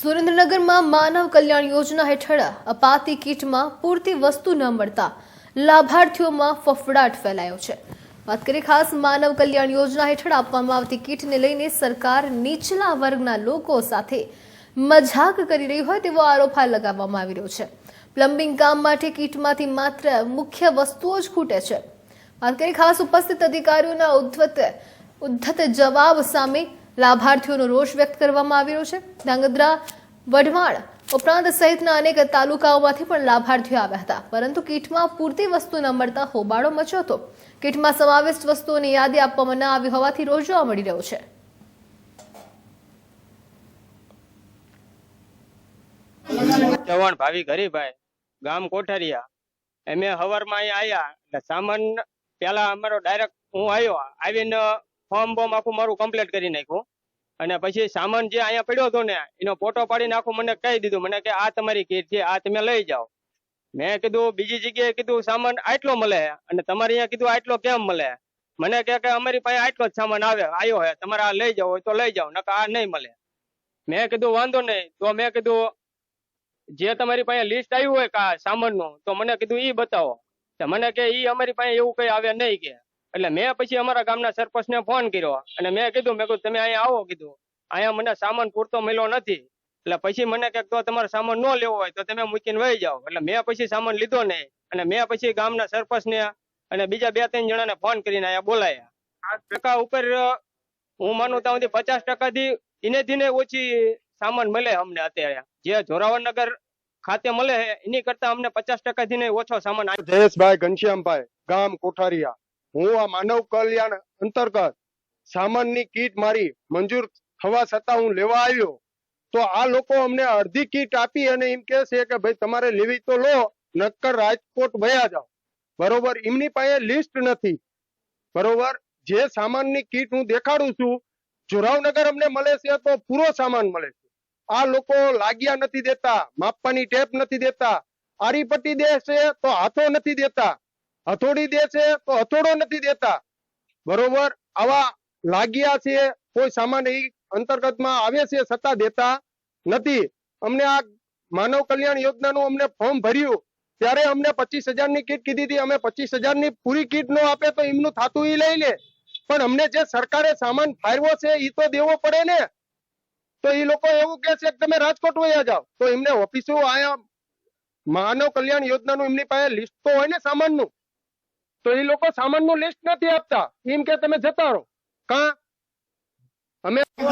સુરેન્દ્રનગરમાં માનવ કલ્યાણ યોજના હેઠળ અપાતી કીટમાં પૂરતી વસ્તુ ન મળતા લાભાર્થીઓમાં ફફડાટ ફેલાયો છે. વાત કરીએ ખાસ માનવ કલ્યાણ યોજના હેઠળ આપવામાં આવતી કીટને લઈને સરકાર નીચલા વર્ગના લોકો સાથે મજાક કરી રહી હોય તેવો આરોપ લગાવવામાં આવી રહ્યો છે. પ્લમ્બિંગ કામ માટે કીટમાંથી માત્ર મુખ્ય વસ્તુઓ જ ખૂટે છે. વાત કરીએ ખાસ ઉપસ્થિત અધિકારીઓના ઉદ્ધત ઉદ્ધત જવાબ સામે લાભાર્થીઓનો રોષ વ્યક્ત કરવામાં આવી રહ્યો છે. ધાંગધ્રા વઢવાણ ઉપરાંત સહિતના અનેક તાલુકાઓમાંથી પણ લાભાર્થીઓ આવ્યા હતા. પરંતુ કીટમાં પૂરતી વસ્તુ ન મળતા હોબાળો મચ્યો હતો. કીટમાં સમાવિષ્ટ વસ્તુઓની યાદી આપવામાં ન આવી હોવાથી રોજ જોવા મળી રહ્યો છે. ચવણ ભાવી ગરીભાઈ ગામ કોઠારિયા. અમે હવારમાં અહીંયા આવ્યા સામાન, પેલા અમારો ડાયરેક્ટ હું આવ્યો, આવીને ફોર્મ બોમ આખું મારું કમ્પ્લીટ કરી નાખ્યું. અને પછી સામાન જે અહીંયા પડ્યો હતો ને, એનો ફોટો પાડીને આખું મને કહી દીધું. મને કે આ તમારી કીટ છે, આ તમે લઈ જાઓ. મેં કીધું, બીજી જગ્યાએ કીધું, સામાન આટલો મળે. અને તમારે અહીંયા કીધું, આટલો કેમ મળે? મને કે અમારી પાસે આટલો જ સામાન આવે, આવ્યો હે તમારે આ લઈ જાઓ હોય તો લઈ જાઓ, નકર આ નહીં મળે. મેં કીધું, વાંધો નહીં. તો મેં કીધું, જે તમારી પાસે લિસ્ટ આવ્યું હોય કા સામાનનું, તો મને કીધું એ બતાવો. મને કે, ઈ અમારી પાસે એવું કઈ આવે નહીં કે. એટલે મેં પછી અમારા ગામના સરપંચને ફોન કર્યો અને મેં કીધું મેં કીધું, તમે અહીંયા આવો, કીધું. અહીંયા મને સામાન પૂરતો મળ્યો નથી. એટલે પછી મને કે તો તમારે સામાન ન લેવો હોય તો તમે મૂકીને વહી જાઓ. એટલે મેં પછી સામાન લીધો નહીં. અને મેં પછી ગામના સરપંચને અને બીજા બે ત્રણ જણાને ફોન કરીને અહીંયા બોલાયા. આ ટકા ઉપર હું માનું ત્યાં સુધી પચાસ ટકાથી ધીને ધીને ઓછી સામાન મળે અમને અત્યારે. જે જોરાવરનગર ખાતે મળે એની કરતા અમને પચાસ ટકાથી ને ઓછો સામાન જયેશભાઈ ઘનશ્યામભાઈ, ગામ કોઠારિયા. હું આ માનવ કલ્યાણ અંતર્ગત સામાનની કીટ મારી મંજૂર થવા છતાં હું લેવા આવ્યો, તો આ લોકો અમને અડધી કીટ આપી અને એમ કે ભાઈ, તમારે લેવી તો લો નક્કર રાજકોટ ભયા જાઓ. બરોબર, એમની પાસે લિસ્ટ નથી. બરોબર, જે સામાનની કીટ હું દેખાડું છું, જોરાવનગર અમને મળે છે તો પૂરો સામાન મળે છે. આ લોકો લાગ્યા નથી દેતા, માપવાની ટેપ નથી દેતા આરી પટ્ટી દે છે તો હાથો નથી દેતા હથોડી દે છે તો હથોડો નથી દેતા. બરોબર? આવા લાગ્યા છે, કોઈ સામાન એ અંતર્ગતમાં આવે છે છતાં દેતા નથી. અમને આ માનવ કલ્યાણ યોજનાનું અમને ફોર્મ ભર્યું. ત્યારે અમને પચીસની કીટ કીધી હતી. અમે પચીસની પૂરી કીટ નો આપે તો એમનું થાતું એ લઈ લે. પણ અમને જે સરકારે સામાન ફાળવ્યો છે એ તો દેવો પડે ને. તો એ લોકો એવું કે છે કે તમે રાજકોટ વયા જાઓ. તો એમને ઓફિસો આયા. માનવ કલ્યાણ યોજનાનું એમની પાસે લિસ્ટ તો હોય ને સામાનનું. તો એ લોકો સામાનનું લિસ્ટ નથી આપતા. એમ કે તમે જતા રહો. કા? અમે